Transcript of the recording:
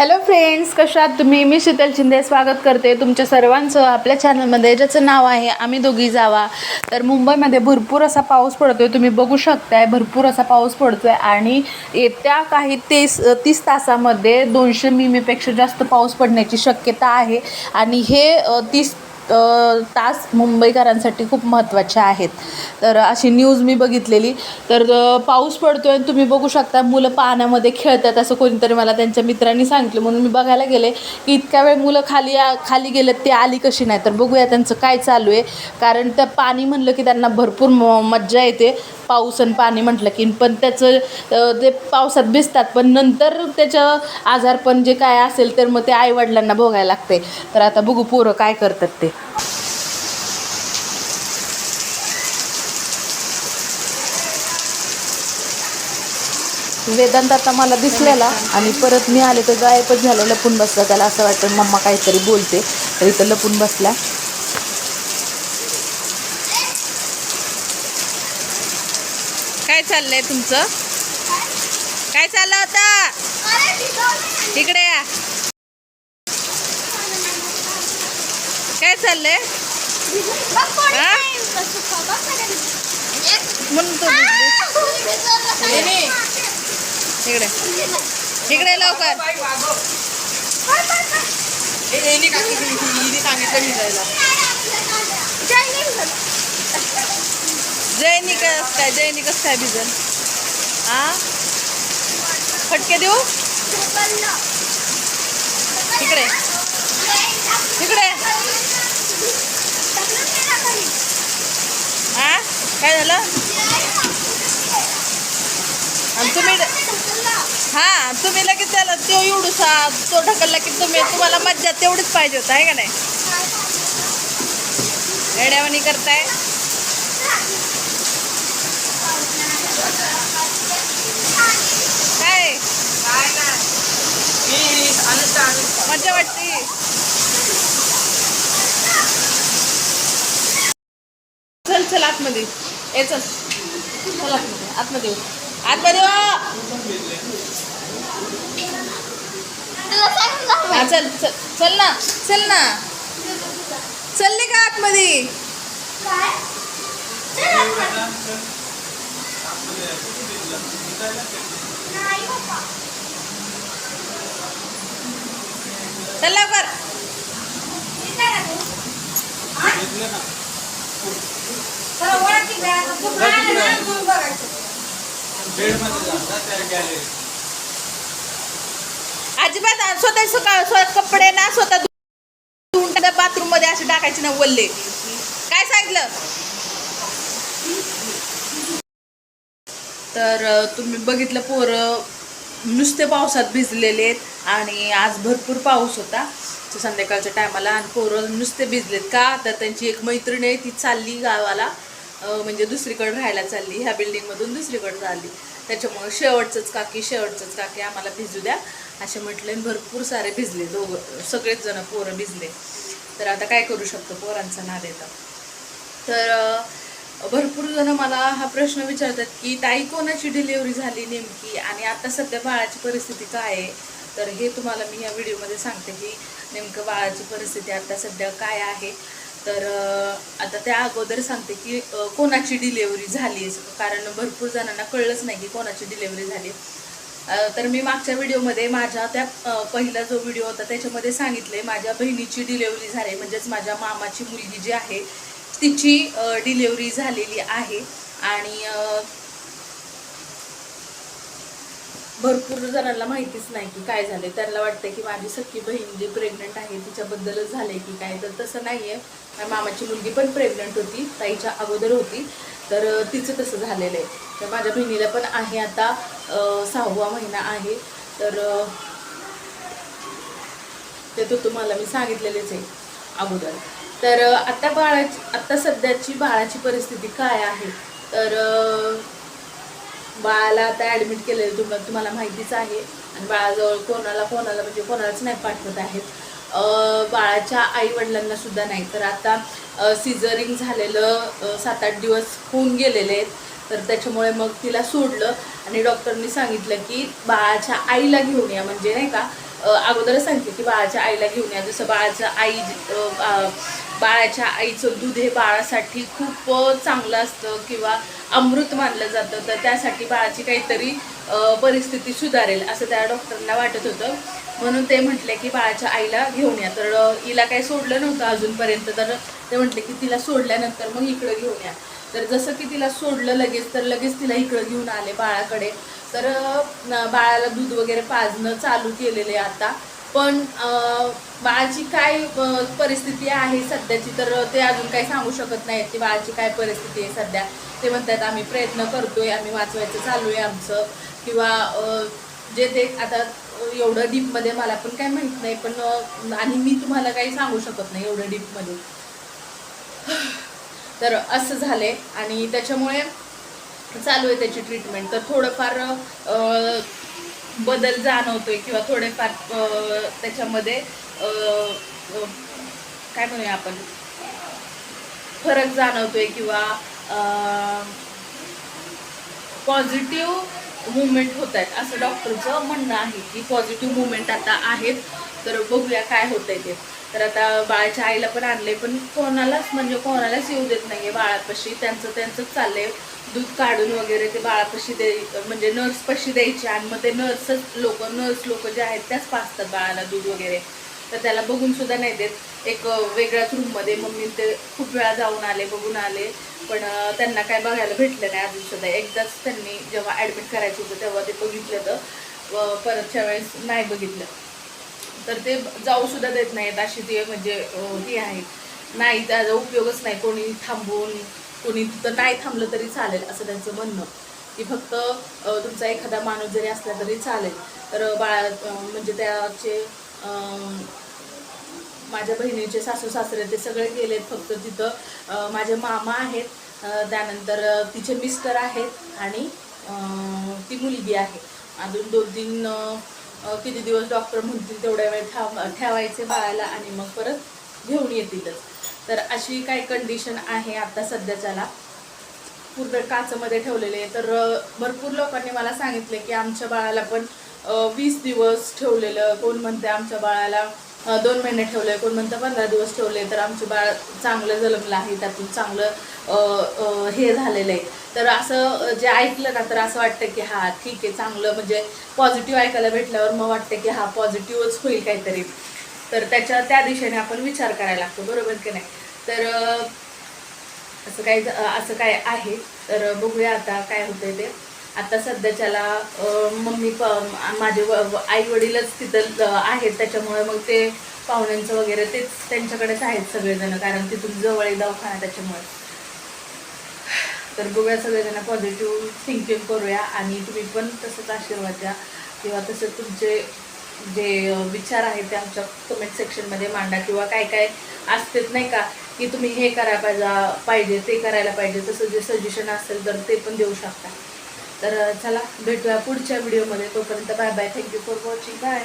Hello friends कशा तुम्ही? मी शीतल शिंदे. स्वागत करते तुमच्या सर्वांचं आपल्या चॅनलमध्ये ज्याचं नाव आहे आम्ही दोघी जावा. तर मुंबईमध्ये भरपूर असा पाऊस पडतोय. तुम्ही बघू शकताय भरपूर असा पाऊस पडतोय. आणि येत्या काही तीस तीस तासामध्ये दोनशे मिमीपेक्षा जास्त पाऊस पडण्याची शक्यता आहे. आणि हे तीस तास मुंबईकरांसाठी खूप महत्त्वाचे आहेत. तर अशी न्यूज मी बघितलेली. तर पाऊस पडतो आणि तुम्ही बघू शकता मुलं पाण्यामध्ये खेळतात असं कोणीतरी मला त्यांच्या मित्रांनी सांगितलं. म्हणून मी बघायला गेले की इतक्या वेळ मुलं खाली आ- खाली गेलेत ते आली कशी नाही? तर बघूया त्यांचं काय चालू आहे. कारण त्या पाणी म्हणलं की त्यांना भरपूर म मज्जा येते. पाऊस आणि पाणी म्हटलं की पण त्याचं ते पावसात भिजतात पण नंतर त्याचं आजारपण जे काय असेल तर मग ते आईवडिलांना भोगायला लागते. तर आता बघू पोरं काय करतात ते. वेदांत आता मला दिसलेला आणि परत मी आले तर गायबच झालं लपून बसला त्याला. असं वाटतं मम्मा काहीतरी बोलते. तर इथं लपून बसला काय चाललंय तुमचं? काय चाललं होता? इकडे या. काय चाललंय? म्हणून. इकडे. इकडे लवकर. जयनी कस काय जयनी कस काय भिजल हा फटके देऊ? इकडे. इकडे. हा काय झालं? आणि तुम्ही हा तुम्ही लगेच त्याला तो एवढूसा तो ढकलला की तुम्ही तुम्हाला मज्जा तेवढीच पाहिजे होता आहे का नाही? येड्यावानी करताय काय मज्जा वाटते. चल चल आतमध्ये. ये चल. चल आतमध्ये. आतमध्ये आतमध्ये हा चल चल. चल ना चल ना. चलले का आतमध्ये? चल लवकर. अजिबात स्वतः स्वतः कपडे ना स्वतः धुवून बाथरूममध्ये असे टाकायचे ना वल्ले. काय सांगितलं? तर तुम्ही बघितलं पोरं नुसते पावसात भिजलेले आहेत आणि आज भरपूर पाऊस होता. तर संध्याकाळच्या टायमाला आणि पोरं नुसते भिजलेत का? तर त्यांची एक मैत्रीण आहे ती चालली गावाला. म्हणजे दुसरीकडे राहायला चालली ह्या बिल्डिंगमधून दुसरीकडे चालली. त्याच्यामुळे शेवटचंच काकी शेवटचंच काकी आम्हाला भिजू द्या. असे म्हटले भरपूर सारे भिजले दोघं सगळेच जण पोरं भिजले. तर आता काय करू शकतो पोरांचं ना येतं. तर भरपूर जण मला हा प्रश्न विचारतात की ताई कोणाची डिलिव्हरी झाली नेमकी? आणि आता सध्या बाळाची परिस्थिती काय आहे? तर हे तुम्हाला मी या व्हिडिओमध्ये सांगते की नेमकं बाळाची परिस्थिती आता सध्या काय आहे? तर आता त्या अगोदर सांगते की कोणाची डिलेवरी झाली कारण भरपूर जणांना कळलंच नाही की कोणाची डिलेवरी झाली. तर मी मागच्या व्हिडिओमध्ये माझ्या त्या पहिला जो व्हिडिओ होता त्याच्यामध्ये सांगितले माझ्या बहिणीची डिलेवरी झाली म्हणजेच माझ्या मामाची मुलगी जी आहे तिची डिलेवरी झालेली आहे आणि भरपूर जणांना माहितीच नाही की काय झाले त्यांना वाटतं की माझी सख्खी बहीण जी प्रेग्नंट आहे तिच्याबद्दलच झाले की काय तर तसं नाही आहे मामाची मुलगी पण प्रेग्नंट होती ताईच्या अगोदर होती तर तिचं तसं झालेलं आहे. तर माझ्या बहिणीला पण आहे आता सहावा महिना आहे तर ते तो तुम्हाला मी सांगितलेलेच आहे अगोदर. तर आता बाळाची आता सध्याची बाळाची परिस्थिती काय आहे? तर बाळाला आता ॲडमिट केलेलं तुम्हाला तुम्हाला माहितीच आहे. आणि बाळाजवळ कोणाला कोणाला म्हणजे कोणालाच नाही पाठवत आहेत. बाळाच्या आई वडिलांना सुद्धा नाही. तर आता सिझरिंग झालेलं सात आठ दिवस होऊन गेलेले आहेत. तर त्याच्यामुळे मग तिला सोडलं. आणि डॉक्टरनी सांगितलं की बाळाच्या आईला घेऊन या. म्हणजे नाही का अगोदरच सांगितलं की बाळाच्या आईला घेऊन या. जसं बाळाचं आई बाळाच्या आईचं दूध हे बाळासाठी खूप चांगलं असतं किंवा अमृत मानलं जातं. तर त्यासाठी बाळाची काहीतरी परिस्थिती सुधारेल असं त्या डॉक्टरांना वाटत होतं. म्हणून ते म्हटले की बाळाच्या आईला घेऊन या. तर हिला काही सोडलं नव्हतं अजूनपर्यंत. तर ते म्हटले की तिला सोडल्यानंतर मग इकडं घेऊन या. तर जसं की तिला सोडलं लगेच तर लगेच तिला इकडं घेऊन आले बाळाकडे. तर बाळाला दूध वगैरे पाजणं चालू केलेले आता. पण बाळाची काय परिस्थिती आहे सध्याची तर ते अजून काही सांगू शकत नाहीत की बाळाची काय परिस्थिती आहे सध्या. ते म्हणतात आम्ही प्रयत्न करतोय आम्ही वाचवायचं चालू आहे आमचं. किंवा जे ते आता एवढं डीपमध्ये मला पण काही माहीत नाही पण आणि मी तुम्हाला काही सांगू शकत नाही एवढं डीपमध्ये. तर असं झालंय. आणि त्याच्यामुळे चालू आहे त्याची ट्रीटमेंट. तर थोडंफार बदल जाणवतोय किंवा थोडेफार त्याच्यामध्ये काय म्हणूया आपण? फरक जाणवतोय किंवा पॉझिटिव्ह मुवमेंट होत आहेत असं डॉक्टरचं म्हणणं आहे की पॉझिटिव्ह मुवमेंट आता आहेत. तर बघूया काय होतंय ते. तर आता बाळाच्या आईला पण आणले पण कोणालाच म्हणजे कोणालाच येऊ देत नाहीये बाळापाशी. त्यांचं त्यांचंच चाललंय. दूध काढून वगैरे ते बाळापाशी दे म्हणजे नर्सपाशी द्यायचे आणि मग ते नर्सच लोक नर्स लोक जे आहेत त्याच पाचतात बाळाला दूध वगैरे. तर त्याला बघून सुद्धा नाही देत. एक वेगळ्याच रूममध्ये मम्मी ते खूप वेळा जाऊन आले बघून आले. पण त्यांना काय बघायला भेटलं नाही अजून सुद्धा. एकदाच त्यांनी जेव्हा ॲडमिट करायचं होतं तेव्हा ते बघितलं तर परतच्या वेळेस नाही बघितलं. तर ते जाऊ सुद्धा देत नाहीत अशी ते म्हणजे अ, ही आहे. नाही त्याचा उपयोगच नाही. कोणी थांबून कोणी तिथं नाही थांबलं तरी चालेल असं त्यांचं म्हणणं. की फक्त तुमचा एखादा माणूस जरी असला तरी चालेल. तर बाळा म्हणजे त्याचे माझ्या बहिणीचे सासू सासरे ते सगळे गेलेत फक्त तिथं. माझे मामा आहेत. त्यानंतर तिचे मिस्टर आहेत. आणि ती मुलगी आहे. अजून दोन तीन किती दिवस डॉक्टर म्हणतील तेवढ्या वेळ ठेव ठेवायचे बाळाला आणि मग परत घेऊन येतीलच. तर अशी काय कंडिशन आहे आता सध्याच्याला? पूर्ण काचमध्ये ठेवलेले तर भरपूर लोकांनी मला सांगितले की आमच्या बाळाला पण वीस दिवस ठेवलेलं. कोण म्हणते आमच्या बाळाला दोन महिने ठेवले कोण म्हणतं पंधरा दिवस ठेवले तर आमचे बाळ चांगलं जन्मलं आहे त्यातून चांगलं हे झालेलं आहे. तर असं जे ऐकलं ना तर असं वाटतं की हा ठीक आहे चांगलं म्हणजे पॉझिटिव्ह ऐकायला भेटल्यावर मग वाटतं की हा पॉझिटिव्हच होईल काहीतरी. तर त्याच्या त्या दिशेने आपण विचार करायला लागतो बरोबर की नाही? तर असं काय असं काय आहे? तर बघूया आता काय होतंय ते. आता सध्याच्याला मम्मी प माझे आई वडीलच तिथं आहेत. त्याच्यामुळे मग ते पाहुण्यांचं वगैरे तेच त्यांच्याकडेच आहेत सगळेजण. कारण तिथून जवळ आहे दवाखाना त्याच्यामुळे. तर बघूया सगळेजण पॉझिटिव्ह थिंकिंग करूया आणि तुम्ही पण तसंच आशीर्वाद द्या. किंवा तसं तुमचे जे विचार आहेत ते आमच्या कमेंट सेक्शनमध्ये मांडा. किंवा काय काय असतेच नाही का की तुम्ही हे करायला पाहिजे पाहिजे ते करायला पाहिजे. तसं जे सजेशन असेल तर ते पण देऊ शकता. तर चला भेटूया पुढच्या व्हिडिओमध्ये तोपर्यंत bye bye thank you for watching bye